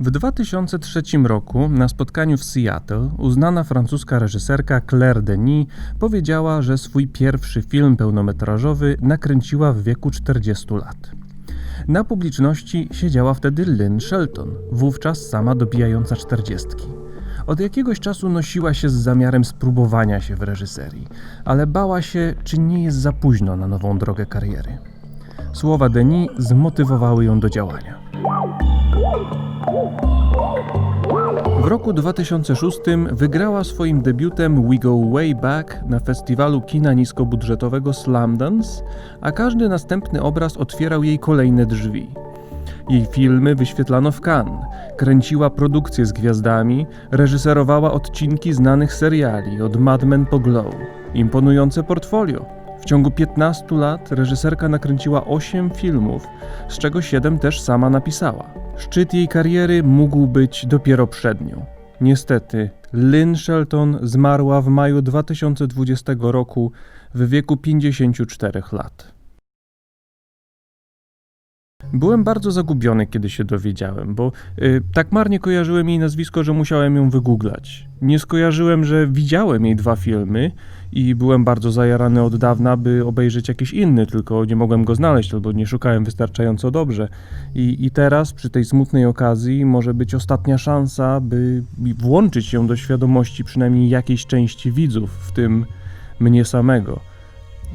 W 2003 roku na spotkaniu w Seattle uznana francuska reżyserka Claire Denis powiedziała, że swój pierwszy film pełnometrażowy nakręciła w wieku 40 lat. Na publiczności siedziała wtedy Lynn Shelton, wówczas sama dobijająca czterdziestki. Od jakiegoś czasu nosiła się z zamiarem spróbowania się w reżyserii, ale bała się, czy nie jest za późno na nową drogę kariery. Słowa Denis zmotywowały ją do działania. W roku 2006 wygrała swoim debiutem We Go Way Back na festiwalu kina niskobudżetowego Slamdance, a każdy następny obraz otwierał jej kolejne drzwi. Jej filmy wyświetlano w Cannes, kręciła produkcje z gwiazdami, reżyserowała odcinki znanych seriali od Mad Men po Glow. Imponujące portfolio. W ciągu 15 lat reżyserka nakręciła 8 filmów, z czego 7 też sama napisała. Szczyt jej kariery mógł być dopiero przed nią. Niestety, Lynn Shelton zmarła w maju 2020 roku w wieku 54 lat. Byłem bardzo zagubiony, kiedy się dowiedziałem, bo y, tak marnie kojarzyłem jej nazwisko, że musiałem ją wygooglać. Nie skojarzyłem, że widziałem jej dwa filmy i byłem bardzo zajarany od dawna, by obejrzeć jakiś inny, tylko nie mogłem go znaleźć albo nie szukałem wystarczająco dobrze. I, I teraz, przy tej smutnej okazji, może być ostatnia szansa, by włączyć ją do świadomości przynajmniej jakiejś części widzów, w tym mnie samego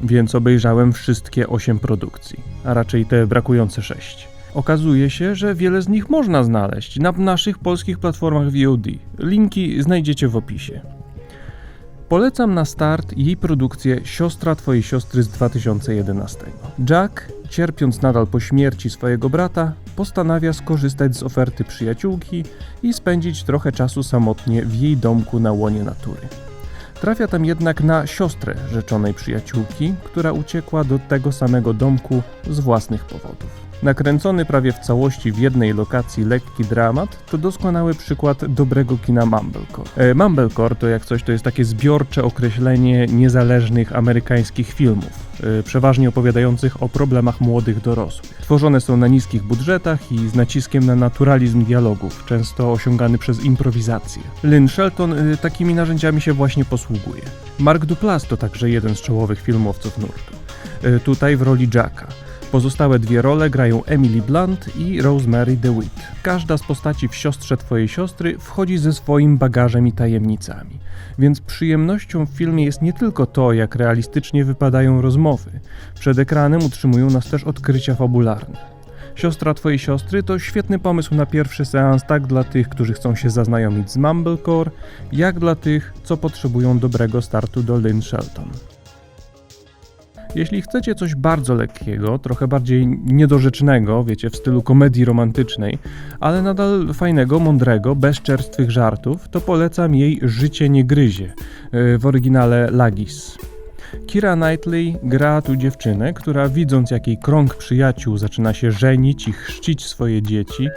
więc obejrzałem wszystkie 8 produkcji, a raczej te brakujące 6. Okazuje się, że wiele z nich można znaleźć na naszych polskich platformach VOD. Linki znajdziecie w opisie. Polecam na start jej produkcję Siostra Twojej siostry z 2011. Jack, cierpiąc nadal po śmierci swojego brata, postanawia skorzystać z oferty przyjaciółki i spędzić trochę czasu samotnie w jej domku na łonie natury. Trafia tam jednak na siostrę rzeczonej przyjaciółki, która uciekła do tego samego domku z własnych powodów. Nakręcony prawie w całości w jednej lokacji lekki dramat to doskonały przykład dobrego kina Mumblecore. E, Mumblecore to jak coś to jest takie zbiorcze określenie niezależnych amerykańskich filmów, przeważnie opowiadających o problemach młodych dorosłych. Tworzone są na niskich budżetach i z naciskiem na naturalizm dialogów, często osiągany przez improwizację. Lynn Shelton e, takimi narzędziami się właśnie posługuje. Mark Duplass to także jeden z czołowych filmowców nurtu. E, Tutaj w roli Jacka. Pozostałe dwie role grają Emily Blunt i Rosemary DeWitt. Każda z postaci w siostrze twojej siostry wchodzi ze swoim bagażem i tajemnicami. Więc przyjemnością w filmie jest nie tylko to, jak realistycznie wypadają rozmowy. Przed ekranem utrzymują nas też odkrycia fabularne. Siostra twojej siostry to świetny pomysł na pierwszy seans tak dla tych, którzy chcą się zaznajomić z Mumblecore, jak dla tych, co potrzebują dobrego startu do Lynn Shelton. Jeśli chcecie coś bardzo lekkiego, trochę bardziej niedorzecznego, wiecie, w stylu komedii romantycznej, ale nadal fajnego, mądrego, bez czerstwych żartów, to polecam jej Życie nie gryzie, yy, w oryginale Lagis. Kira Knightley gra tu dziewczynę, która widząc jak jej krąg przyjaciół zaczyna się żenić i chrzcić swoje dzieci,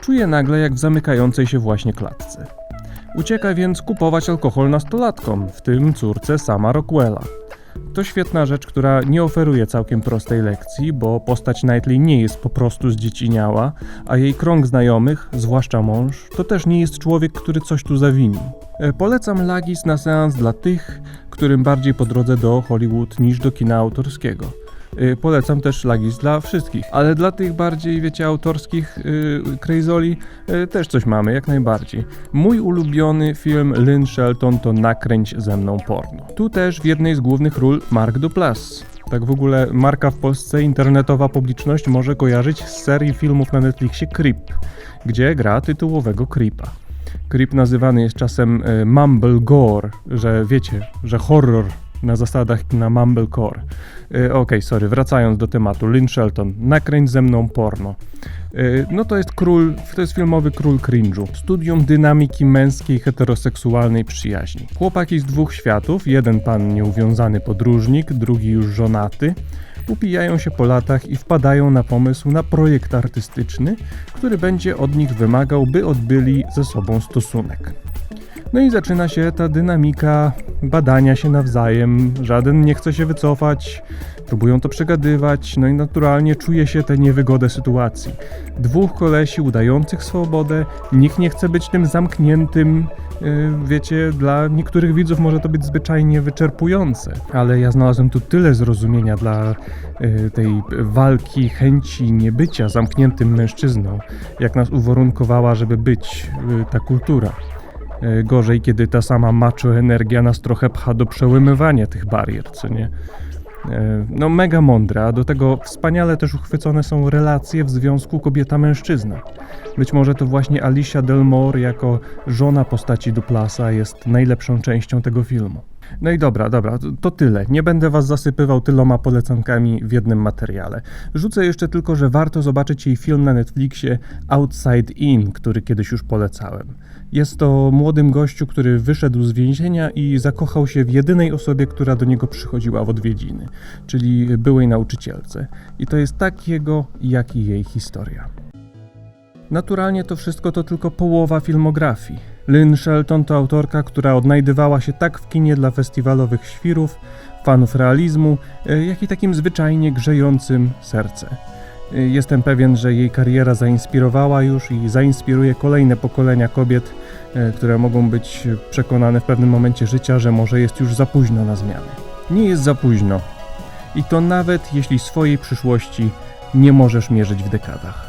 czuje nagle jak w zamykającej się właśnie klatce. Ucieka więc kupować alkohol nastolatkom, w tym córce sama Rockwella. To świetna rzecz, która nie oferuje całkiem prostej lekcji, bo postać Knightley nie jest po prostu zdzieciniała, a jej krąg znajomych, zwłaszcza mąż, to też nie jest człowiek, który coś tu zawinił. E, Polecam Lagis na seans dla tych, którym bardziej po drodze do Hollywood niż do kina autorskiego. E, Polecam też Lagis dla wszystkich, ale dla tych bardziej, wiecie, autorskich crazoli yy, też coś mamy, jak najbardziej. Mój ulubiony film Lynn Shelton to Nakręć ze mną porno. Tu też w jednej z głównych ról Mark Duplass. Tak w ogóle marka w Polsce internetowa publiczność może kojarzyć z serii filmów na Netflixie Creep, gdzie gra tytułowego Creepa. Creep nazywany jest czasem y, Mumble Gore, że wiecie, że horror na zasadach na Mumblecore. Y, Okej, sorry, wracając do tematu. Lynn Shelton, nakręć ze mną porno. Y, No to jest król, to jest filmowy król cringe'u. Studium dynamiki męskiej heteroseksualnej przyjaźni. Chłopaki z dwóch światów, jeden pan nieuwiązany podróżnik, drugi już żonaty, upijają się po latach i wpadają na pomysł na projekt artystyczny, który będzie od nich wymagał, by odbyli ze sobą stosunek. No i zaczyna się ta dynamika badania się nawzajem. Żaden nie chce się wycofać. próbują to przegadywać, no i naturalnie czuje się tę niewygodę sytuacji. Dwóch kolesi udających swobodę, nikt nie chce być tym zamkniętym, yy, wiecie, dla niektórych widzów może to być zwyczajnie wyczerpujące, ale ja znalazłem tu tyle zrozumienia dla yy, tej walki, chęci niebycia zamkniętym mężczyzną, jak nas uwarunkowała, żeby być yy, ta kultura. E, Gorzej, kiedy ta sama macho energia nas trochę pcha do przełamywania tych barier, co nie? E, No mega mądre, a do tego wspaniale też uchwycone są relacje w związku kobieta-mężczyzna. Być może to właśnie Alicia Delmore jako żona postaci Duplasa jest najlepszą częścią tego filmu. No i dobra, dobra, to tyle. Nie będę was zasypywał tyloma polecankami w jednym materiale. Rzucę jeszcze tylko, że warto zobaczyć jej film na Netflixie Outside In, który kiedyś już polecałem. Jest to młodym gościu, który wyszedł z więzienia i zakochał się w jedynej osobie, która do niego przychodziła w odwiedziny, czyli byłej nauczycielce. I to jest tak jego, jak i jej historia. Naturalnie to wszystko to tylko połowa filmografii. Lynn Shelton to autorka, która odnajdywała się tak w kinie dla festiwalowych świrów, fanów realizmu, e, jak i takim zwyczajnie grzejącym serce. E, Jestem pewien, że jej kariera zainspirowała już i zainspiruje kolejne pokolenia kobiet, e, które mogą być przekonane w pewnym momencie życia, że może jest już za późno na zmiany. Nie jest za późno. I to nawet jeśli swojej przyszłości nie możesz mierzyć w dekadach.